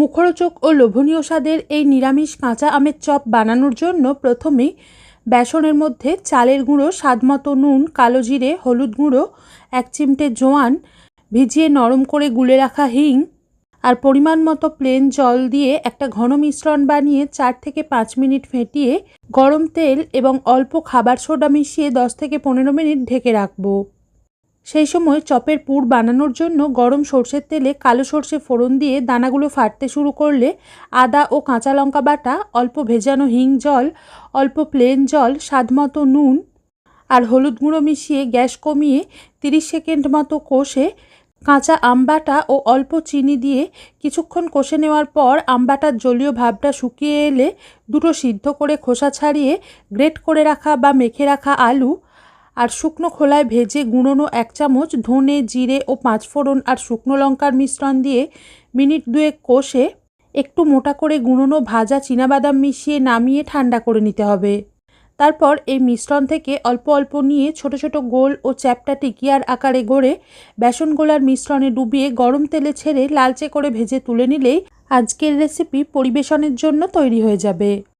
মুখরোচক ও লোভনীয় স্বাদের এই নিরামিষ কাঁচা আমের চপ বানানোর জন্য প্রথমেই বেসনের মধ্যে চালের গুঁড়ো, স্বাদমতো নুন, কালো জিরে, হলুদ গুঁড়ো, এক চিমটে জোয়ান, ভিজিয়ে নরম করে গুলে রাখা হিং আর পরিমাণ মতো প্লেন জল দিয়ে একটা ঘন মিশ্রণ বানিয়ে চার থেকে পাঁচ মিনিট ফেটিয়ে গরম তেল এবং অল্প খাবার সোডা মিশিয়ে দশ থেকে পনেরো মিনিট ঢেকে রাখব। সেই সময় চপের পুর বানানোর জন্য গরম সর্ষের তেলে কালো সর্ষে ফোড়ন দিয়ে দানাগুলো ফাটতে শুরু করলে আদা ও কাঁচা লঙ্কা বাটা, অল্প ভেজানো হিং জল, অল্প প্লেন জল স্বাদমতো নুন আর হলুদ গুঁড়ো মিশিয়ে গ্যাস কমিয়ে তিরিশ সেকেন্ড মতো কষে কাঁচা আমবাটা ও অল্প চিনি দিয়ে কিছুক্ষণ কষে নেওয়ার পর আমবাটার জলীয় ভাবটা শুকিয়ে এলে দুটো সিদ্ধ করে খোসা ছাড়িয়ে গ্রেট করে রাখা বা মেখে রাখা আলু আর শুকনো খোলায় ভেজে গুঁড়োনো এক চামচ ধনে, জিরে ও পাঁচফোড়ন আর শুকনো লঙ্কার মিশ্রণ দিয়ে মিনিট দুয়েক কষে একটু মোটা করে গুঁড়োনো ভাজা চীনাবাদাম মিশিয়ে নামিয়ে ঠান্ডা করে নিতে হবে। তারপর এই মিশ্রণ থেকে অল্প অল্প নিয়ে ছোট ছোট গোল ও চ্যাপটা টিকিয়ার আকারে গড়ে বেসন গোলার মিশ্রণে ডুবিয়ে গরম তেলে ছেড়ে লালচে করে ভেজে তুলে নিলেই আজকের রেসিপি পরিবেশনের জন্য তৈরি হয়ে যাবে।